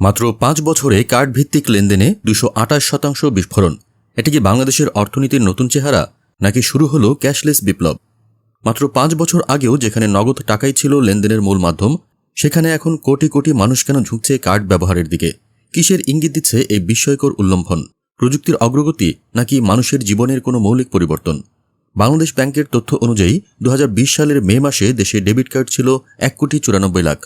মাত্র পাঁচ বছরে কার্ড ভিত্তিক লেনদেনে দুশো আঠাশ শতাংশ বিস্ফোরণ। এটি কি বাংলাদেশের অর্থনীতির নতুন চেহারা, নাকি শুরু হলো ক্যাশলেস বিপ্লব? মাত্র পাঁচ বছর আগেও যেখানে নগদ টাকাই ছিল লেনদেনের মূল মাধ্যম, সেখানে এখন কোটি কোটি মানুষ কেন ঝুঁকছে কার্ড ব্যবহারের দিকে? কিসের ইঙ্গিত দিচ্ছে এই বিস্ময়কর উল্লম্ঘন প্রযুক্তির অগ্রগতি নাকি মানুষের জীবনের কোনো মৌলিক পরিবর্তন? বাংলাদেশ ব্যাংকের তথ্য অনুযায়ী দু হাজার বিশ সালের মে মাসে দেশে ডেবিট কার্ড ছিল এক কোটি চুরানব্বই লাখ।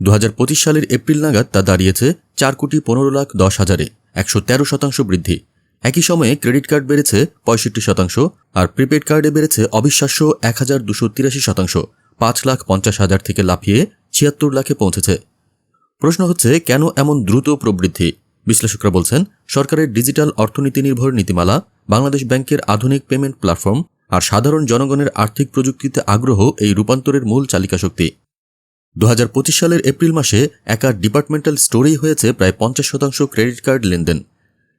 দু হাজার পঁচিশ সালের এপ্রিল নাগাদ তা দাঁড়িয়েছে চার কোটি পনেরো লাখ দশ হাজারে, একশো তেরো শতাংশ বৃদ্ধি। একই সময়ে ক্রেডিট কার্ড বেড়েছে পঁয়ষট্টি শতাংশ আর প্রিপেড কার্ডে বেড়েছে অবিশ্বাস্য এক হাজার দুশো তিরাশি শতাংশ, পাঁচ লাখ পঞ্চাশ হাজার থেকে লাফিয়ে ছিয়াত্তর লাখে পৌঁছেছে। প্রশ্ন হচ্ছে, কেন এমন দ্রুত প্রবৃদ্ধি? বিশ্লেষকরা বলছেন, সরকারের ডিজিটাল অর্থনীতি নির্ভর নীতিমালা, বাংলাদেশ ব্যাংকের আধুনিক পেমেন্ট প্ল্যাটফর্ম আর সাধারণ জনগণের আর্থিক প্রযুক্তিতে আগ্রহ এই রূপান্তরের মূল চালিকা শক্তি দু হাজার পঁচিশ সালের এপ্রিল মাসে একা ডিপার্টমেন্টাল স্টোরেই হয়েছে প্রায় পঞ্চাশ শতাংশ ক্রেডিট কার্ড লেনদেন।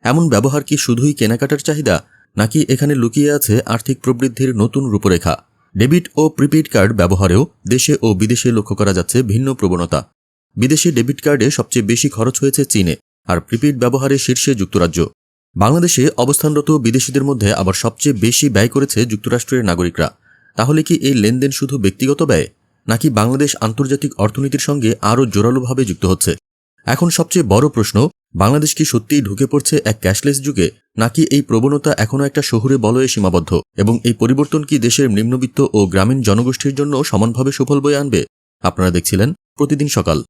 এমন ব্যবহার কি শুধুই কেনাকাটার চাহিদা, নাকি এখানে লুকিয়ে আছে আর্থিক প্রবৃদ্ধির নতুন রূপরেখা? ডেবিট ও প্রিপেড কার্ড ব্যবহারেও দেশে ও বিদেশে লক্ষ্য করা যাচ্ছে ভিন্ন প্রবণতা। বিদেশে ডেবিট কার্ডে সবচেয়ে বেশি খরচ হয়েছে চীনে, আর প্রিপেড ব্যবহারে শীর্ষে যুক্তরাজ্য। বাংলাদেশে অবস্থানরত বিদেশিদের মধ্যে আবার সবচেয়ে বেশি ব্যয় করেছে যুক্তরাষ্ট্রের নাগরিকরা। তাহলে কি এই লেনদেন শুধু ব্যক্তিগত ব্যয়? নাকি বাংলাদেশ আন্তর্জাতিক অর্থনীতির সঙ্গে আরও জোরালোভাবে যুক্ত হচ্ছে? এখন সবচেয়ে বড় প্রশ্ন, বাংলাদেশ কি সত্যিই ঢুকে পড়ছে এক ক্যাশলেস যুগে, নাকি এই প্রবণতা এখনও একটা শহুরে বলয়ে সীমাবদ্ধ? এবং এই পরিবর্তন কি দেশের নিম্নবিত্ত ও গ্রামীণ জনগোষ্ঠীর জন্য সমানভাবে সুফল বয়ে আনবে? আপনারা দেখছিলেন প্রতিদিন সকাল।